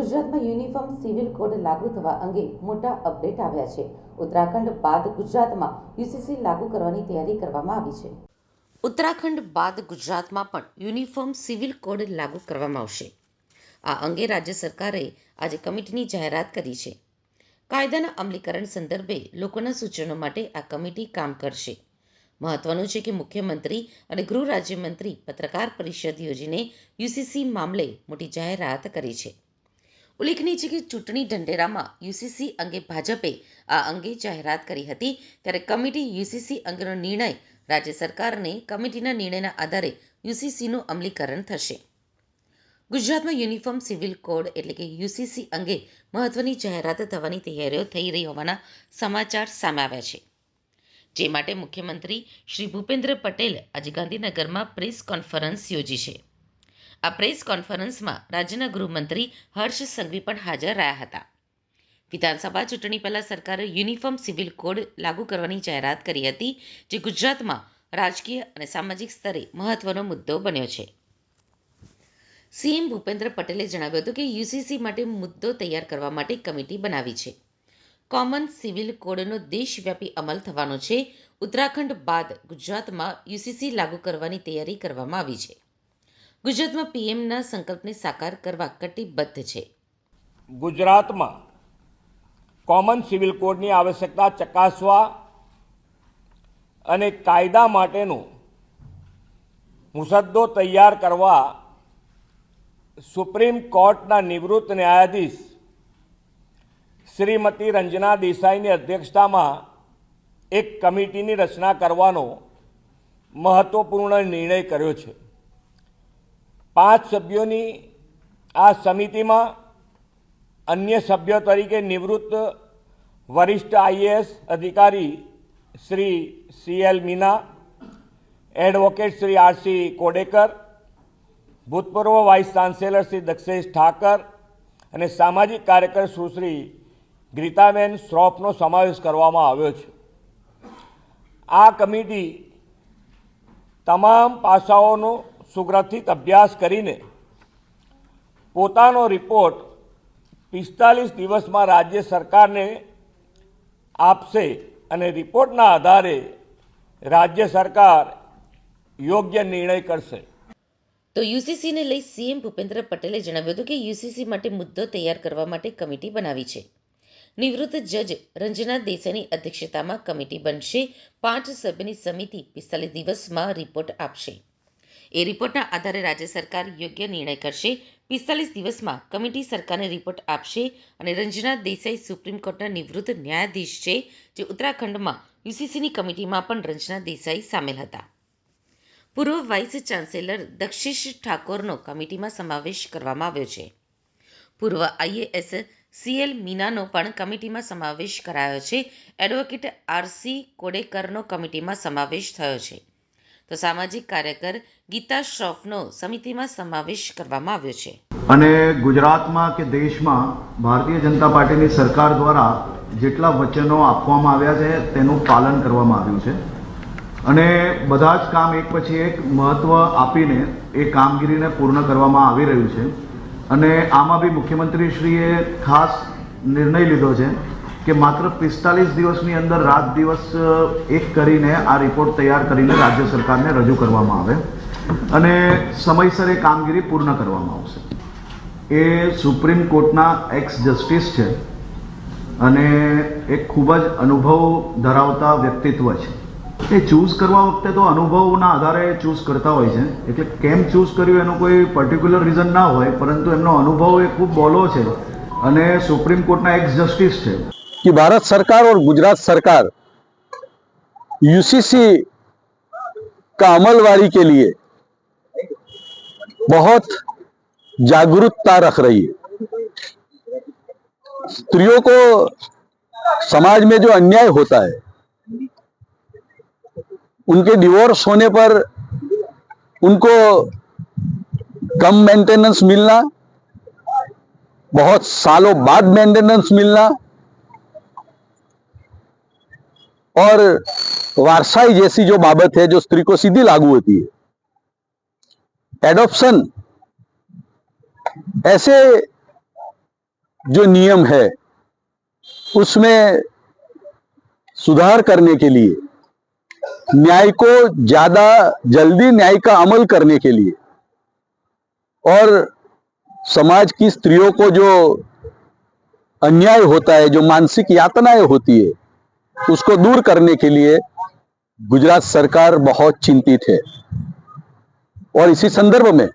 ગુજરાતમાં uniform civil code લાગુ થવા અંગે મોટા અપડેટ આવ્યા છે. ઉત્તરાખંડ બાદ ગુજરાતમાં યુસીસી લાગુ કરવાની તૈયારી કરવામાં આવી છે. ઉત્તરાખંડ બાદ ગુજરાતમાં પણ યુનિફોર્મ સિવિલ કોડ લાગુ કરવામાં આવશે. આ અંગે રાજ્ય સરકારે આજે કમિટીની જાહેરાત કરી છે. કાયદાના અમલીકરણ સંદર્ભે લોકોના સૂચનો માટે આ કમિટી કામ કરશે. મહત્વનું છે કે મુખ્યમંત્રી અને ગૃહ રાજ્યમંત્રી પત્રકાર પરિષદ યોજીને યુસીસી મામલે મોટી જાહેરાત કરી છે. ઉલ્લેખનીય છે કે ચૂંટણી ઢંઢેરામાં યુસીસી અંગે ભાજપે આ અંગે જાહેરાત કરી હતી. ત્યારે કમિટી યુસીસી અંગેનો નિર્ણય રાજ્ય સરકારને કમિટીના નિર્ણયના આધારે યુસીસીનું અમલીકરણ થશે. ગુજરાતમાં યુનિફોર્મ સિવિલ કોડ એટલે કે યુસીસી અંગે મહત્વની જાહેરાત થવાની તૈયારીઓ થઈ રહી હોવાના સમાચાર સામે આવ્યા છે. જે માટે મુખ્યમંત્રી શ્રી ભૂપેન્દ્ર પટેલ આજે ગાંધીનગરમાં પ્રેસ કોન્ફરન્સ યોજી છે. આ પ્રેસ કોન્ફરન્સમાં રાજ્યના ગૃહમંત્રી હર્ષ સંઘવી પણ હાજર રહ્યા હતા. વિધાનસભા ચૂંટણી પહેલાં સરકારે યુનિફોર્મ સિવિલ કોડ લાગુ કરવાની જાહેરાત કરી હતી, જે ગુજરાતમાં રાજકીય અને સામાજિક સ્તરે મહત્વનો મુદ્દો બન્યો છે. સીએમ ભૂપેન્દ્ર પટેલે જણાવ્યું હતું કે યુસીસી માટે મુદ્દો તૈયાર કરવા માટે કમિટી બનાવી છે. કોમન સિવિલ કોડનો દેશવ્યાપી અમલ થવાનો છે. ઉત્તરાખંડ બાદ ગુજરાતમાં યુસીસી લાગુ કરવાની તૈયારી કરવામાં આવી છે. ગુજરાતમાં પીએમના સંકલ્પને સાકાર કરવા કટિબદ્ધ છે. ગુજરાતમાં કોમન સિવિલ કોડની આવશ્યકતા ચકાસવા અને કાયદા માટેનો મુસદ્દો તૈયાર કરવા સુપ્રીમ કોર્ટના નિવૃત્ત ન્યાયાધીશ શ્રીમતી રંજના દેસાઈની અધ્યક્ષતામાં એક કમિટીની રચના કરવાનો મહત્વપૂર્ણ નિર્ણય કર્યો છે. પાંચ સભ્યોની આ સમિતિમાં અન્ય સભ્યો તરીકે નિવૃત્ત વરિષ્ઠ આઈએએસ અધિકારી Shri C L Meena, advocate Shri RC Kodekar, ભૂતપૂર્વ વાઇસ ચાન્સેલર શ્રી દક્ષેશ ઠાકર અને સામાજિક કાર્યકર સુશ્રી ગ્રીતાબેન શ્રોફનો સમાવેશ કરવામાં આવ્યો છે. આ કમિટી તમામ પાસાઓનો સુગ્રથિત અભ્યાસ કરીને પોતાનો રિપોર્ટ પિસ્તાલીસ દિવસમાં રાજ્ય સરકારને આપશે અને રિપોર્ટના આધારે રાજ્ય સરકાર યોગ્ય નિર્ણય કરશે. તો યુસીસીને લઈ સીએમ ભૂપેન્દ્ર પટેલે જણાવ્યું હતું કે યુસીસી માટે મુદ્દો તૈયાર કરવા માટે કમિટી બનાવી છે. નિવૃત્ત જજ રંજના દેસાઈની અધ્યક્ષતામાં કમિટી બનશે. પાંચ સભ્યની સમિતિ પિસ્તાલીસ દિવસમાં રિપોર્ટ આપશે. એ રિપોર્ટના આધારે રાજ્ય સરકાર યોગ્ય નિર્ણય કરશે. પિસ્તાલીસ દિવસમાં કમિટી સરકારને રિપોર્ટ આપશે અને રંજના દેસાઈ સુપ્રીમ કોર્ટના નિવૃત્ત ન્યાયાધીશ છે, જે ઉત્તરાખંડમાં યુસીસીની કમિટીમાં પણ રંજના દેસાઈ સામેલ હતા. પૂર્વ વાઇસ ચાન્સેલર દક્ષિશ ઠાકોરનો કમિટીમાં સમાવેશ કરવામાં આવ્યો છે. પૂર્વ આઈએએસ સીએલ મીનાનો પણ કમિટીમાં સમાવેશ કરાયો છે. એડવોકેટ આરસી કોડેકરનો કમિટીમાં સમાવેશ થયો છે. તો સામાજિક કાર્યકર ગીતા શ્રોફનો સમિતિમાં સમાવેશ કરવામાં આવ્યો છે. અને ગુજરાતમાં કે દેશમાં ભારતીય જનતા પાર્ટીની સરકાર દ્વારા જેટલા વચનો આપવામાં આવ્યા છે તેનું પાલન કરવામાં આવ્યું છે. અને બધા જ કામ એક પછી એક મહત્વ આપીને એ કામગીરીને પૂર્ણ કરવામાં આવી રહ્યું છે. અને આમાં બી મુખ્યમંત્રીશ્રીએ ખાસ નિર્ણય લીધો છે. કે માત્ર પિસ્તાલીસ દિવસની અંદર રાત દિવસ એક કરીને આ રિપોર્ટ તૈયાર કરીને રાજ્ય સરકારને રજૂ કરવામાં આવે અને સમયસર એ કામગીરી પૂર્ણ કરવામાં આવશે. એ સુપ્રીમ કોર્ટના એક્સ જસ્ટિસ છે અને એક ખૂબ જ અનુભવ ધરાવતા વ્યક્તિત્વ છે. એ ચૂઝ કરવા વખતે તો અનુભવના આધારે ચૂઝ કરતા હોય છે. એટલે કેમ ચૂઝ કર્યું એનું કોઈ પર્ટિક્યુલર રીઝન ના હોય, પરંતુ એમનો અનુભવ એ ખૂબ બોલો છે અને સુપ્રીમ કોર્ટના એક્સ જસ્ટિસ છે. कि भारत सरकार और गुजरात सरकार यूसीसी का अमलवारी के लिए बहुत जागरूकता रख रही है। स्त्रियों को समाज में जो अन्याय होता है, उनके डिवोर्स होने पर उनको कम मेंटेनेंस मिलना, बहुत सालों बाद मेंटेनेंस मिलना और वारसाई जैसी जो बाबत है, जो स्त्री को सीधी लागू होती है। एडॉप्शन ऐसे जो नियम है, उसमें सुधार करने के लिए, न्याय को ज़्यादा जल्दी न्याय का अमल करने के लिए, और समाज की स्त्रियों को जो अन्याय होता है, जो मानसिक यातनाएँ होती है उसको दूर करने के लिए गुजरात सरकार बहुत चिंतित है। और इसी संदर्भ में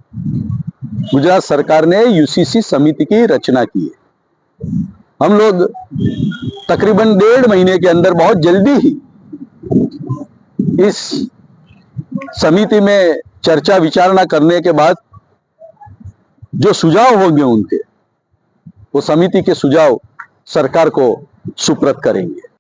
गुजरात सरकार ने यूसीसी समिति की रचना की है। हम लोग तकरीबन डेढ़ महीने के अंदर बहुत जल्दी ही इस समिति में चर्चा विचारणा करने के बाद जो सुझाव होंगे उनके, वो समिति के सुझाव सरकार को सुप्रत करेंगे।